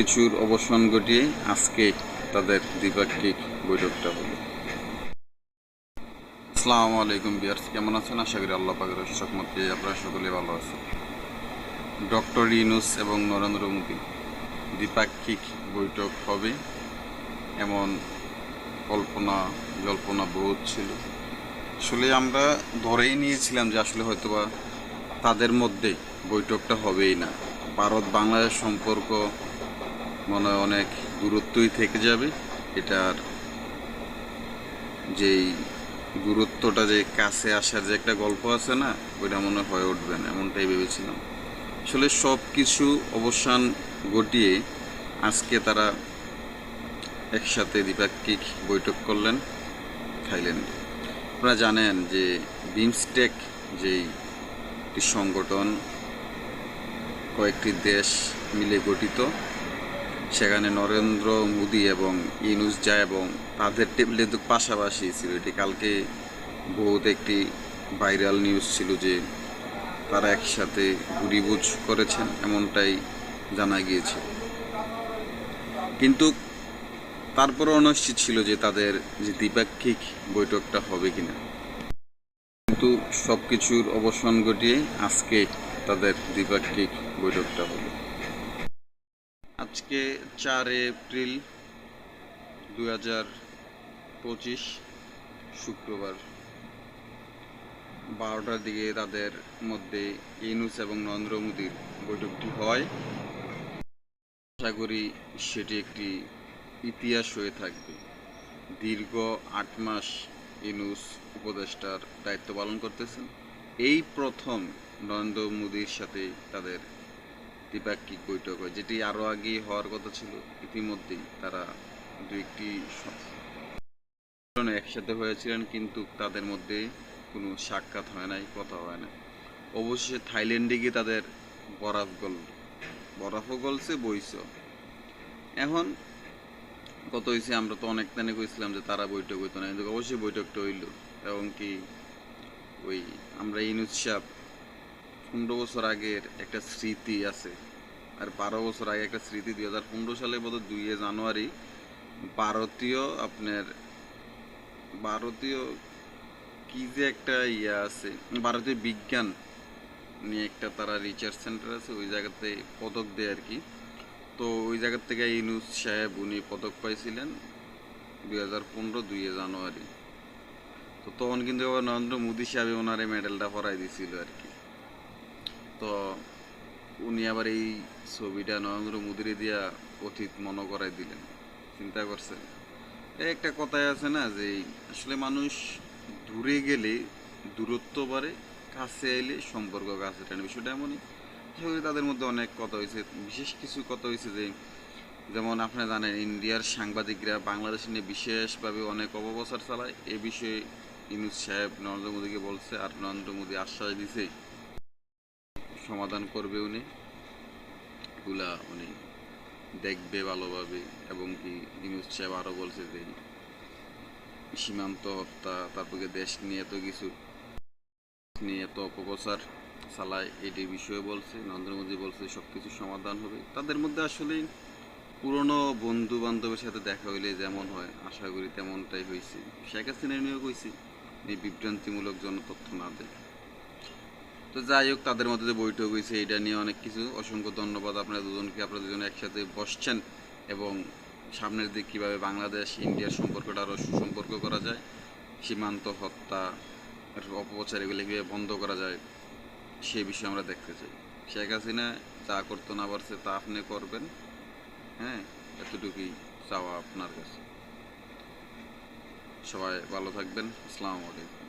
কিছুর অবসান ঘটিয়ে আজকে তাদের দ্বিপাক্ষিক বৈঠকটা হলো। আসসালামু আলাইকুম বিয়ার্স কেমন আছেন? আশা করি আল্লাহ পাকের সকমতে আপনারা সকলে ভালো আছেন। ডক্টর ইনুস এবং নরেন্দ্র মোদী দ্বিপাক্ষিক বৈঠক হবে এমন কল্পনা জল্পনা বহুত ছিল। আসলে আমরা ধরেই নিয়েছিলাম যে আসলে হয়তোবা তাদের মধ্যে বৈঠকটা হবেই না। ভারত বাংলাদেশ সম্পর্ক মনে হয় অনেক দূরত্বই থেকে যাবে। এটার যেই গুরুত্বটা যে কাছে আসার যে একটা গল্প আছে না, ওইটা মনে হয় উঠবে না, এমনটাই ভেবেছিলাম। আসলে সব কিছু অবসান ঘটিয়ে আজকে তারা একসাথে দ্বিপাক্ষিক বৈঠক করলেন থাইল্যান্ডে। আপনারা জানেন যে বিমস্টেক যেই একটি সংগঠন, কয়েকটি দেশ মিলে গঠিত সেখানে নরেন্দ্র মোদী এবং ইনুস জা এবং তাদের টেবিলে তো পাশাপাশি ছিল। এটি কালকে বহুত একটি ভাইরাল নিউজ ছিল যে তারা একসাথে ঘুরিবুঝ করেছেন এমনটাই জানা গিয়েছে। কিন্তু তারপরে অনিশ্চিত ছিল যে তাদের যে দ্বিপাক্ষিক বৈঠকটা হবে কিনা। কিন্তু সব কিছুর অবসান ঘটিয়ে আজকে তাদের দ্বিপাক্ষিক বৈঠকটা হলো। আজকে চার এপ্রিল দু হাজার পঁচিশ শুক্রবার। বারোটার দিকে তাদের মধ্যে ইনুস এবং নরেন্দ্র মোদীর বৈঠকটি হয়। আশা করি সেটি একটি ইতিহাস হয়ে থাকবে। দীর্ঘ আট মাস ইনুস উপদেষ্টার দায়িত্ব পালন করতেছেন। এই প্রথম নরেন্দ্র মোদীর সাথে তাদের দ্বিপাক্ষিক বৈঠক হয়, যেটি আরও আগেই হওয়ার কথা ছিল। ইতিমধ্যেই তারা দু একটি একসাথে হয়েছিলেন, কিন্তু তাদের মধ্যে কোনো সাক্ষাৎ হয় নাই, কথা হয় না অবশেষে থাইল্যান্ডে গিয়ে তাদের বরাফ গল, বরফও গলছে, বইছ। এখন কত হয়েছে আমরা তো অনেক দিনে কইছিলাম যে তারা বৈঠক হইতো না, কিন্তু অবশ্যই বৈঠকটা হইল। এবং কি ওই আমরা ইনুজ সাহ পনেরো বছর আগের একটা স্মৃতি আছে। আর বারো বছর আগে একটা স্মৃতি দুই হাজার পনেরো সালে বোধ দুই জানুয়ারি, ভারতীয় আপনার, ভারতীয় কি যে একটা ইয়ে আছে, ভারতীয় বিজ্ঞান নিয়ে একটা তারা রিসার্চ সেন্টার আছে, ওই জায়গাতে পদক দেয় আর কি। তো ওই জায়গার থেকে ইনুস সাহেব উনি পদক পাইছিলেন দুই হাজার পনেরো দুইয়ে জানুয়ারি। তো তখন কিন্তু আবার নরেন্দ্র মোদী সাহেব ওনার মেডেলটা পরাই দিছিল আর কি। তো উনি আবার এই ছবিটা নরেন্দ্র মোদীর দিয়া অতীত মনে করাই দিলেন। চিন্তা করছেন? একটা কথাই আছে না যে আসলে মানুষ দূরে গেলে, দূরত্ব বাড়ে, কাছে এলে সম্পর্ক কাছে টানে। বিষয়টা এমনই। তাদের মধ্যে অনেক কথা হয়েছে। বিশেষ কিছু কথা হয়েছে যে, যেমন আপনি জানেন ইন্ডিয়ার সাংবাদিকরা বাংলাদেশ নিয়ে বিশেষভাবে অনেক অপপ্রচার চালায়। এ বিষয়ে ইনুজ সাহেব নরেন্দ্র মোদীকে বলছে আর নরেন্দ্র মোদী আশ্বাস দিছে। সমাধান করবে উনি। এগুলা উনি দেখবে ভালোভাবে এবং কি ইনুজ সাহেব আরও বলছে যে, সীমান্ত হত্যা, তারপরে দেশ নিয়ে এত কিছু, নিয়ে এত অপপ্রচার চালায়, এটি বিষয়ে বলছে, নরেন্দ্র মোদী বলছে সব কিছু সমাধান হবে। তাদের মধ্যে আসলে পুরনো বন্ধু বান্ধবের সাথে দেখা হইলে যেমন হয়, আশা করি তেমনটাই হয়েছে শেখ হাসিনা নিয়েও কইছি এই বিভ্রান্তিমূলক জন তথ্য না দেয়। তো যাই হোক, তাদের মধ্যে যে বৈঠক হয়েছে, এটা নিয়ে অনেক কিছু। অসংখ্য ধন্যবাদ আপনারা দুজনকে। আপনারা দুজন একসাথে বসছেন এবং সামনের দিক কীভাবে বাংলাদেশ, ইন্ডিয়ার সম্পর্কটা আরও সুসম্পর্ক করা যায়, সীমান্ত হত্যা অপপ্রচার এগুলো কীভাবে বন্ধ করা যায়, সে বিষয়ে আমরা দেখতে চাই। শেখ হাসিনা যা করতো না পারছে, তা আপনি করবেন। হ্যাঁ এতটুকুই চাওয়া আপনার কাছে। সবাই ভালো থাকবেন। আসসালামু আলাইকুম।